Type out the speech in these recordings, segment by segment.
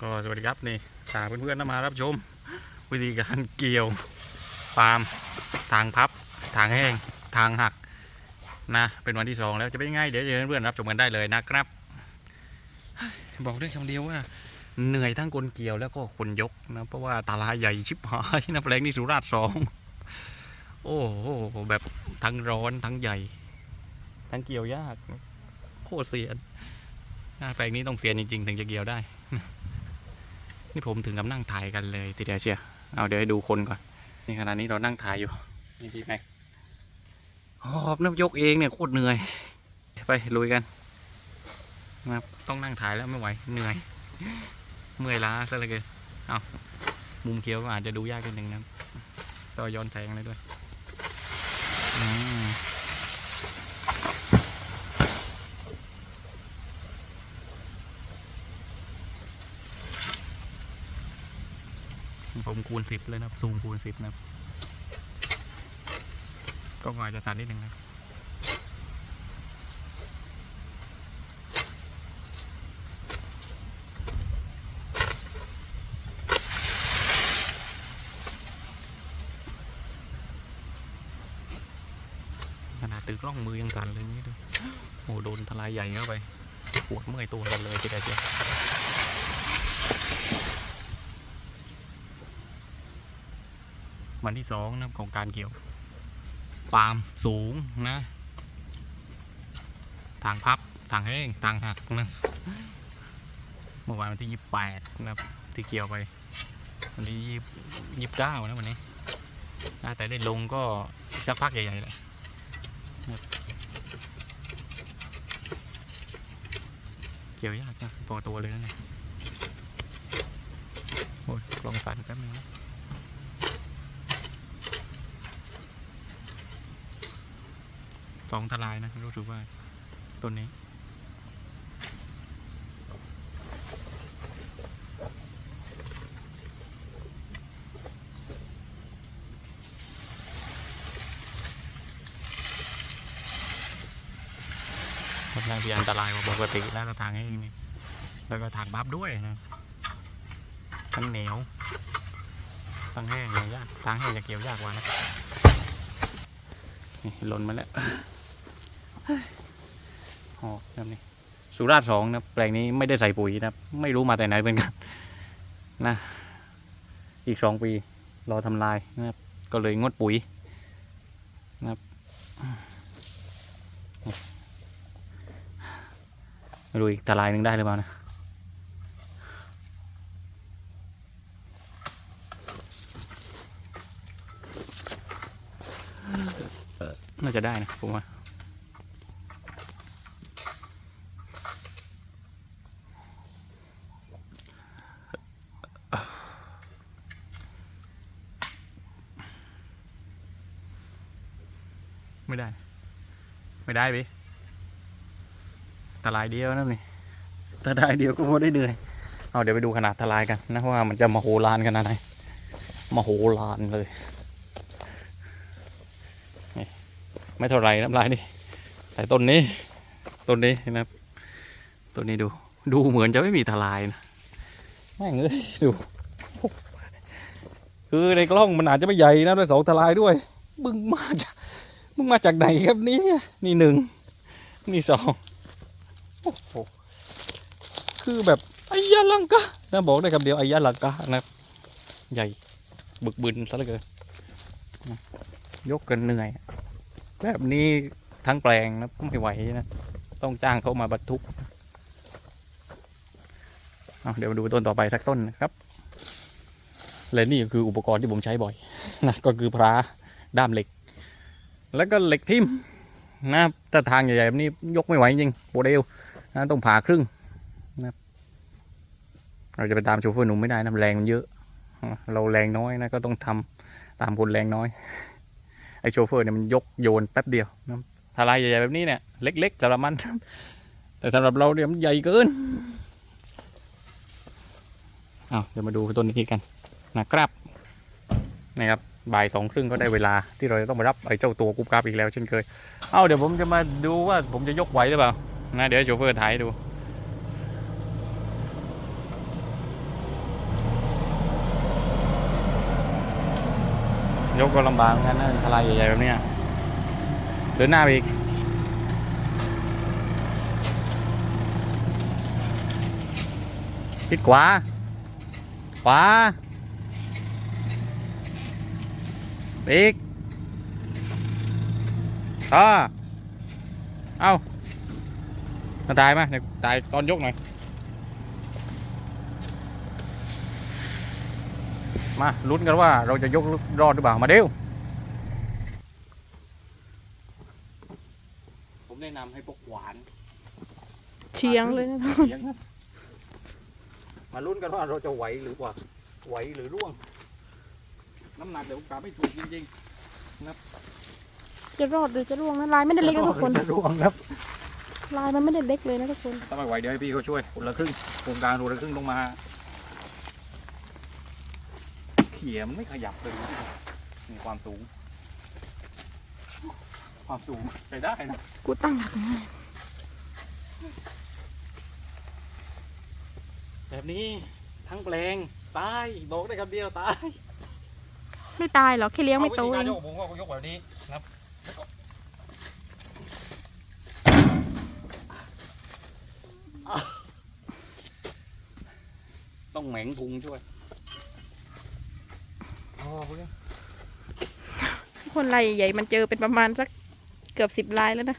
ก็สวัสดีครับนี่พาเพื่อนๆมารับชม วิธีการเกี่ยวปาล์มทางพับ ทางแห้ง ทางหักนะ เป็นวันที่สองแล้วจะเป็นยังไงเดี๋ยวเพื่อนๆรับชมกันได้เลยนะครับ บอกได้คำเดียวว่าเหนื่อยทั้งคนเกี่ยวแล้วก็คนยกนะเพราะว่าตาลาใหญ่ชิบหายนะแปลงนี่สุราษฎร์สองโอ้โหแบบทั้งร้อนทั้งใหญ่ ทั้งเกี่ยวยากโคตรเสียนนะแปลงนี้ต้องเสียนจริงๆ ถึงจะเกี่ยวได้ นี่ผมถึงกับนั่งถ่ายกันเลยทีเดียวเชียวเอาเดี๋ยวให้ดูคนก่อน นี่ขณะนี้เรานั่งถ่ายอยู่ นี่พี่แม็กหอบน้ำยกเองเนี่ยโคตรเหนื่อย ไปลุยกันนะครับต้องนั่งถ่ายแล้วไม่ไหวเหนื่อย เมื่อยล้าซะเลยเกินเอามุมเคี้ยวก็อาจจะดูยากนิดนึงนะต่อย้อนแสงเลยด้วย ผมคูณสิบเลยนะครับ ซูมคูณสิบนะครับ ก็อาจจะสั่นนิดหนึ่งนะครับขนาดตือกล้องมือยังสั่นเลยนี่ดูโอ้โดนทลายใหญ่เข้าไป ปวดเมื่อยตัวกันเลยทีเดียวเชีย วันที่สองนะของการเกี่ยวปาล์มสูงนะทางพับทางแห้งทางหักนะเมื่อวานวันที่ยี่แปดนะครับที่เกี่ยวไปวันนี้ยี่ยี่เก้านะวันนี้น่าแต่ได้ลงก็สักพักใหญ่ๆเลยนะเกี่ยวยากนะพอตัวเลยนะเนี่ยโอ้ยลองสั่นแป๊บนึงนะ สองทลายนะรู้สึกว่าต้นนี้ ค่อนข้างที่อันตรายกว่าปกติแล้วทางให้นี่แล้วก็ทางบับด้วยนะทั้งเหนียวทั้งแห้งเนี่ยยากทางแห้งจะเกี่ยวยากกว่านะนี่หล่นมาแล้ว หอกครับนี่สุราษฎร์สองนะแปลงนี้ไม่ได้ใส่ปุ๋ยนะไม่รู้มาแต่ไหนเหมือนกันนะอีกสองปีรอทำลายนะครับ ก็เลยงดปุ๋ยนะครับไม่รู้อีกทลายหนึ่งได้หรือเปล่านะน่าจะได้นะผมว่า ไม่ได้ ไม่ได้พี่ทลายเดียวนะนี่ทลายเดียวก็พอได้เหนื่อยเอาเดี๋ยวไปดูขนาดทลายกันนะว่ามันจะมโหฬารขนาดไหนมโหฬารเลยไม่เท่าไรน้ำลายนี่แต่ต้นนี้ ต้นนี้นะครับต้นนี้ดู ดูเหมือนจะไม่มีทลายนะแม่งเลยดู คือในกล้องมันอาจจะไม่ใหญ่นะด้วยสองทลายด้วยมึงมากจาก มึงมาจากไหนครับนี่นี่หนึ่งนี่สองโอ้โหคือแบบไอ้ยาลังกานะบอกได้คำเดียวไอ้ยาลังกานะครับใหญ่บึกบึนซะเหลือเกินยกกันเหนื่อย แบบนี้ทั้งแปลงนะไม่ไหวนะต้องจ้างเขามาบรรทุกเเดี๋ยวมาดูต้นต่อไปสักต้นนะครับ และนี่ก็คืออุปกรณ์ที่ผมใช้บ่อยนะก็คือพระด้ามเหล็ก แล้วก็เหล็กทิ่มนะถ้าทางใหญ่ๆแบบนี้ยกไม่ไหวจริงโมเดลนะต้องผ่าครึ่งนะครับเราจะไปตามโชเฟอร์หนุ่มไม่ได้นะแรงมันเยอะ เราแรงน้อยนะก็ต้องทำตามคนแรงน้อยไอโชเฟอร์เนี่ยมันยกโยนแป๊บเดียวนะทลายใหญ่ๆแบบนี้เนี่ยเล็กๆสำหรับมัน แต่สำหรับเราเนี่ยมันใหญ่เกินเอาเดี๋ยวมาดูต้นนี้กันนะครับนะครับ บ่ายสองครึ่งก็ได้เวลาที่เราจะต้องมารับไอ้เจ้าตัวกุ๊บกาบอีกแล้วเช่นเคย เอาเดี๋ยวผมจะมาดูว่าผมจะยกไหวหรือเปล่านะเดี๋ยวโชเฟอร์ถ่ายดูยกก็ลำบากเหมือนกันนะทลายใหญ่ๆแบบนี้เดินหน้าอีกพิดขวา ขวา อีกต่อเอามาตายมาเดี๋ยวตายตอนยกหน่อย มาลุ้นกันว่าเราจะยกรอดหรือเปล่า มาเร็วผมแนะนำให้พกหวานเชียงเลยนะเสียงครับ มาลุ้นกันว่าเราจะไหวหรือว่า ไหวหรือร่วง น้ำหนักเดี๋ยวกลับไม่ถูกจริงจะรอดหรือจะร่วงนะลายไม่ได้ๆเล็กนะทุกคนจะร่วงครับลายมันไม่ได้เล็กเลยนะทุกคนถ้าไม่ไหวเดี๋ยวให้พี่เขาช่วยคนละครึ่งโครงการคนละครึ่งต้องมา เขียมนไม่ขยับเลยมีความสูง ความสูงใช้ได้นะกูตั้งหลักนะแบบนี้ทั้งแปลงตายบอกได้คำเดียวตาย ไม่ตายหรอกแค่เลี้ยงไม่โตาวิธีเอการงยกผมก็ยกแบบนี้นะครับแล้วก็อะต้องแหมงพุงช่วยอ๋อเพื่อนคนลายใหญ่ๆมันเจอเป็นประมาณสักเกือบสิบลายแล้วนะ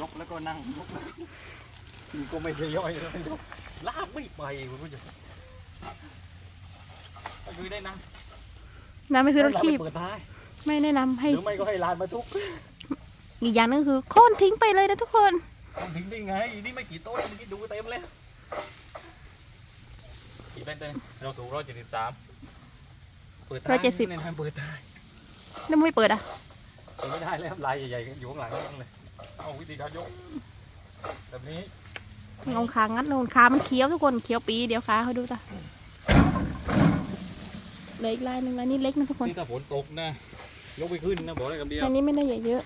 ยกแล้วก็นั่งยกแล้วมันก็ไม่ได้ย่อยเลยยกลากไม่ไปคุณผู้ชมก็คือได้นั่ง น้ำไม่ซื้อรถแล้วคีเาบไปเปิดท้ายไม่แนะนำให้หรือไม่ก็ให้ลานมาทุกอีกอย่างหนึงคือโค่นทิ้งไปเลยนะทุกคนมันถึงได้ไงนี่ไม่กี่ต้นเมื่อกี้ดูเต็มเลยกี่เป็นเต็มเราถูกร้อยเจ็ดสิบสามเปิดท้ายเนี่ยนะเปิดท้ายแล้วไม่เปิดอะเปิดไม่ได้แล้วลายใหญ่ๆอยู่ข้างหลังนั่นเลยเอาวิธีการยกแบบนี้งงขางัดงงขามันเคี้ยวทุกคนเคี้ยวปีเดียวขาเขาดูจ้ะ เหลยอีกลายหนึ่งลายนี้เล็กนะทุกคน นี่ถ้าฝนตกนะ ยกไปขึ้นนะบอกเลยคำเดียวลายนี้ไม่ได้ใหญ่เยอะ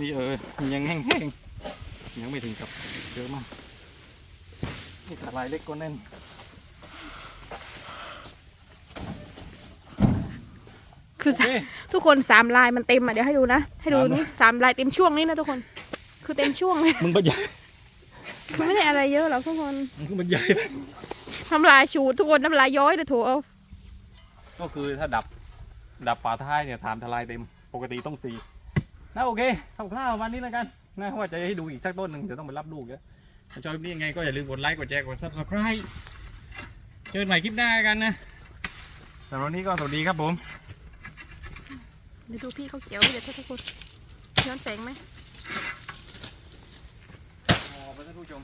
นี่เออ ยังแห้งๆ ยังไม่ถึงกับเยอะมาก นี่ถ้าลายเล็กก็แน่นคือโอเคทุกคนสามลายมันเต็มอะเดี๋ยวให้ดูนะ ให้ดูสามลายนี่สามลายเต็มช่วงนี้นะทุกคน คือเต็มช่วงเลยมึงบรรยายมันไม่ได้อะไรเยอะหรอกทุกคนมึงคือบรรยาย ไปทำลายชูทุกคนน้ำลายย้อยเลยโถเอาก็คือถ้าดับดับฝาท้ายเนี่ยสามทลายเต็มปกติต้องสี่นะโอเคคร่าวๆวันนี้แล้วกันนะว่าจะให้ดูอีกสักต้นหนึ่งเดี๋ยวต้องไปรับลูกแล้วถ้าชอบคลิปนี้ยังไงก็อย่าลืมกดไลค์กดแชร์กด subscribe เจอกันใหม่คลิปหน้ากันนะสำหรับวันนี้ก็สวัสดีครับผมเดี๋ยวดูพี่เขาเขียวเดี๋ยวทุกคนย้อนแสงไหมขอบคุณท่านผู้ชม